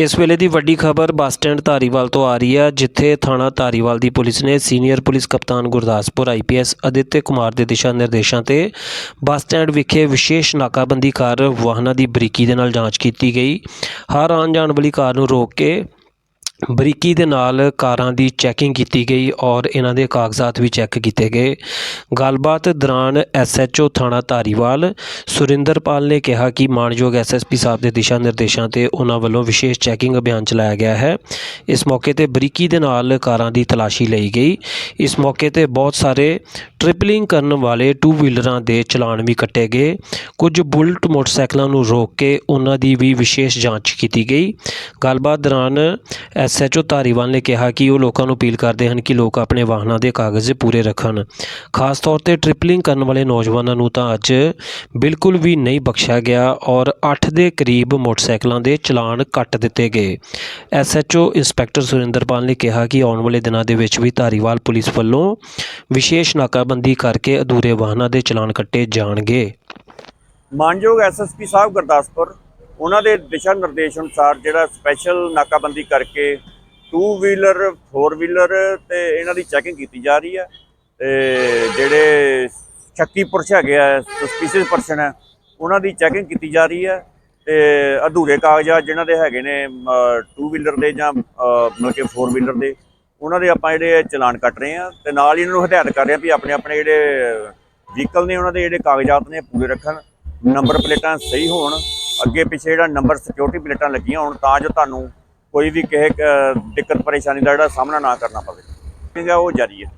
ਇਸ ਵੇਲੇ ਦੀ ਵੱਡੀ ਖਬਰ ਬੱਸ ਸਟੈਂਡ ਧਾਰੀਵਾਲ ਤੋਂ ਆ ਰਹੀ ਹੈ, ਜਿੱਥੇ ਥਾਣਾ ਧਾਰੀਵਾਲ ਦੀ ਪੁਲਿਸ ਨੇ ਸੀਨੀਅਰ ਪੁਲਿਸ ਕਪਤਾਨ ਗੁਰਦਾਸਪੁਰ ਆਈਪੀਐਸ ਅਦਿੱਤਯ ਕੁਮਾਰ ਦੇ ਦਿਸ਼ਾ ਨਿਰਦੇਸ਼ਾਂ ਤੇ ਬੱਸ ਸਟੈਂਡ ਵਿਖੇ ਵਿਸ਼ੇਸ਼ ਨਾਕਾਬੰਦੀ ਕਰ ਵਾਹਨਾਂ ਦੀ ਬਰੀਕੀ ਦੇ ਨਾਲ ਜਾਂਚ ਕੀਤੀ ਗਈ। ਹਰ ਆਉਣ ਜਾਣ ਵਾਲੀ ਕਾਰ ਨੂੰ ਰੋਕ ਕੇ ਬਰੀਕੀ ਦੇ ਨਾਲ ਕਾਰਾਂ ਦੀ ਚੈਕਿੰਗ ਕੀਤੀ ਗਈ ਔਰ ਇਹਨਾਂ ਦੇ ਕਾਗਜ਼ਾਤ ਵੀ ਚੈੱਕ ਕੀਤੇ ਗਏ। ਗੱਲਬਾਤ ਦੌਰਾਨ ਐਸਐਚਓ ਥਾਣਾ ਧਾਰੀਵਾਲ ਸੁਰਿੰਦਰਪਾਲ ਨੇ ਕਿਹਾ ਕਿ ਮਾਨਯੋਗ ਐਸਐਸਪੀ ਸਾਹਿਬ ਦੇ ਦਿਸ਼ਾ ਨਿਰਦੇਸ਼ਾਂ ਤੇ ਉਹਨਾਂ ਵੱਲੋਂ ਵਿਸ਼ੇਸ਼ ਚੈਕਿੰਗ ਅਭਿਆਨ ਚਲਾਇਆ ਗਿਆ ਹੈ। ਇਸ ਮੌਕੇ ਤੇ ਬਰੀਕੀ ਦੇ ਨਾਲ ਕਾਰਾਂ ਦੀ ਤਲਾਸ਼ੀ ਲਈ ਗਈ। ਇਸ ਮੌਕੇ ਤੇ ਬਹੁਤ ਸਾਰੇ ਟ੍ਰਿਪਲਿੰਗ ਕਰਨ ਵਾਲੇ ਟੂ ਵੀਲਰਾਂ ਦੇ ਚਲਾਨ ਵੀ ਕੱਟੇ ਗਏ। ਕੁਝ ਬੁਲਟ ਮੋਟਰਸਾਈਕਲਾਂ ਨੂੰ ਰੋਕ ਕੇ ਉਹਨਾਂ ਦੀ ਵੀ ਵਿਸ਼ੇਸ਼ ਜਾਂਚ ਕੀਤੀ ਗਈ। ਗੱਲਬਾਤ ਦੌਰਾਨ ਐਸਐਚਓ ਧਾਰੀਵਾਲ ਨੇ ਕਿਹਾ ਕਿ ਉਹ ਲੋਕਾਂ ਨੂੰ ਅਪੀਲ ਕਰਦੇ ਹਨ ਕਿ ਲੋਕ ਆਪਣੇ ਵਾਹਨਾਂ ਦੇ ਕਾਗਜ਼ ਪੂਰੇ ਰੱਖਣ। ਖਾਸ ਤੌਰ ਤੇ ਟ੍ਰਿਪਲਿੰਗ ਕਰਨ ਵਾਲੇ ਨੌਜਵਾਨਾਂ ਨੂੰ ਤਾਂ ਅੱਜ ਬਿਲਕੁਲ ਵੀ ਨਹੀਂ ਬਖਸ਼ਿਆ ਗਿਆ ਔਰ 8 ਦੇ ਕਰੀਬ ਮੋਟਰਸਾਈਕਲਾਂ ਦੇ ਚਲਾਨ ਕੱਟ ਦਿੱਤੇ ਗਏ। ਐਸਐਚਓ ਇੰਸਪੈਕਟਰ ਸੁਰਿੰਦਰਪਾਲ ਨੇ ਕਿਹਾ ਕਿ ਆਉਣ ਵਾਲੇ ਦਿਨਾਂ ਦੇ ਵਿੱਚ ਵੀ ਧਾਰੀਵਾਲ ਪੁਲਿਸ ਵੱਲੋਂ ਵਿਸ਼ੇਸ਼ ਨਾਕਾਬੰਦੀ ਕਰਕੇ ਅਧੂਰੇ ਵਾਹਨਾਂ ਦੇ ਚਲਾਨ ਕੱਟੇ ਜਾਣਗੇ। ਮਾਨਯੋਗ ਐਸਐਸਪੀ ਸਾਹਿਬ ਗੁਰਦਾਸਪੁਰ, ਉਹਨਾਂ ਦੇ ਦਿਸ਼ਾ ਨਿਰਦੇਸ਼ ਅਨੁਸਾਰ ਜਿਹੜਾ ਸਪੈਸ਼ਲ ਨਾਕਾਬੰਦੀ ਕਰਕੇ ਟੂ ਵੀਲਰ ਫੋਰ ਵੀਲਰ ਤੇ ਇਹਨਾਂ ਦੀ ਚੈਕਿੰਗ ਕੀਤੀ ਜਾ ਰਹੀ ਹੈ। ਤੇ ਜਿਹੜੇ ਸ਼ੱਕੀ ਪੁਰਸ਼ ਹੈਗੇ ਆ ਸਸਪੀਸ਼ੀਅਸ ਪਰਸਨ ਹੈ, ਉਹਨਾਂ ਦੀ ਚੈਕਿੰਗ ਕੀਤੀ ਜਾ ਰਹੀ ਹੈ। ਤੇ ਅਧੂਰੇ ਕਾਗਜ਼ਾਤ ਜਿਨ੍ਹਾਂ ਦੇ ਹੈਗੇ ਨੇ ਟੂ ਵੀਲਰ ਦੇ ਜਾਂ ਮਤਲਬ ਕਿ ਫੋਰ ਵੀਲਰ ਦੇ ਉਹਨਾਂ ਦੇ ਆਪਾਂ ਜਿਹੜੇ ਚਲਾਨ ਕੱਟ ਰਹੇ ਆ ਤੇ ਨਾਲ ਹੀ ਇਹਨਾਂ ਨੂੰ ਹਦਾਇਤ ਕਰ ਰਹੇ ਆ ਵੀ ਆਪਣੇ ਆਪਣੇ ਜਿਹੜੇ ਵਹੀਕਲ ਨੇ ਉਹਨਾਂ ਦੇ ਜਿਹੜੇ ਕਾਗਜ਼ਾਤ ਨੇ ਪੂਰੇ ਰੱਖਣ ਨੰਬਰ ਪਲੇਟਾਂ ਸਹੀ ਹੋਣ, ਅੱਗੇ ਪਿੱਛੇ ਜਿਹੜਾ ਨੰਬਰ ਸਿਕਿਉਰਿਟੀ ਪਲੇਟਾਂ ਲੱਗੀਆਂ ਹੋਣ ਤਾਂ ਜੋ ਤੁਹਾਨੂੰ ਕੋਈ ਵੀ ਕਿਸੇ ਦਿੱਕਤ ਪਰੇਸ਼ਾਨੀ ਦਾ ਜਿਹੜਾ ਸਾਹਮਣਾ ਨਾ ਕਰਨਾ ਪਵੇ। ਠੀਕ ਉਹ ਜਾਰੀ ਹੈ।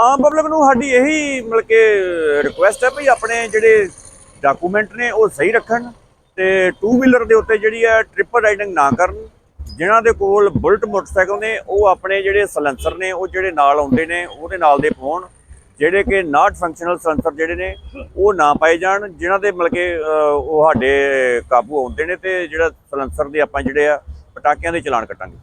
ਆਮ ਪਬਲਿਕ ਨੂੰ ਸਾਡੀ ਇਹੀ ਮਤਲਬ ਕਿ ਰਿਕੁਐਸਟ ਹੈ ਵੀ ਆਪਣੇ ਜਿਹੜੇ ਡਾਕੂਮੈਂਟ ਨੇ ਉਹ ਸਹੀ ਰੱਖਣ ਤੇ 2 ਵੀਲਰ ਦੇ ਉੱਤੇ ਜਿਹੜੀ ਹੈ ਟ੍ਰਿਪਲ ਰਾਈਡਿੰਗ ਨਾ ਕਰਨ। ਜਿਨ੍ਹਾਂ ਦੇ ਕੋਲ ਬੁਲਟ ਮੋਟਰਸਾਈਕਲ ਨੇ, ਉਹ ਆਪਣੇ ਜਿਹੜੇ ਸਲੈਂਸਰ ਨੇ, ਉਹ ਜਿਹੜੇ ਨਾਲ ਆਉਂਦੇ ਨੇ, ਉਹਦੇ ਨਾਲ ਦੇ ਪਾਉਣ ਜਿਹੜੇ ਕਿ ਨਾਟ ਫੰਕਸ਼ਨਲ ਸਲੈਂਸਰ ਜਿਹੜੇ ਨੇ, ਉਹ ਨਾ ਪਾਏ ਜਾਣ, ਜਿਨ੍ਹਾਂ ਦੇ ਮਤਲਬ ਕਿ ਉਹ ਸਾਡੇ ਕਾਬੂ ਆਉਂਦੇ ਨੇ ਤੇ ਜਿਹੜਾ ਸਲੈਂਸਰ ਦੇ ਆਪਾਂ ਜਿਹੜੇ ਆ, ਪਟਾਕਿਆਂ ਦੇ ਚਲਾਨ ਕੱਟਾਂਗੇ।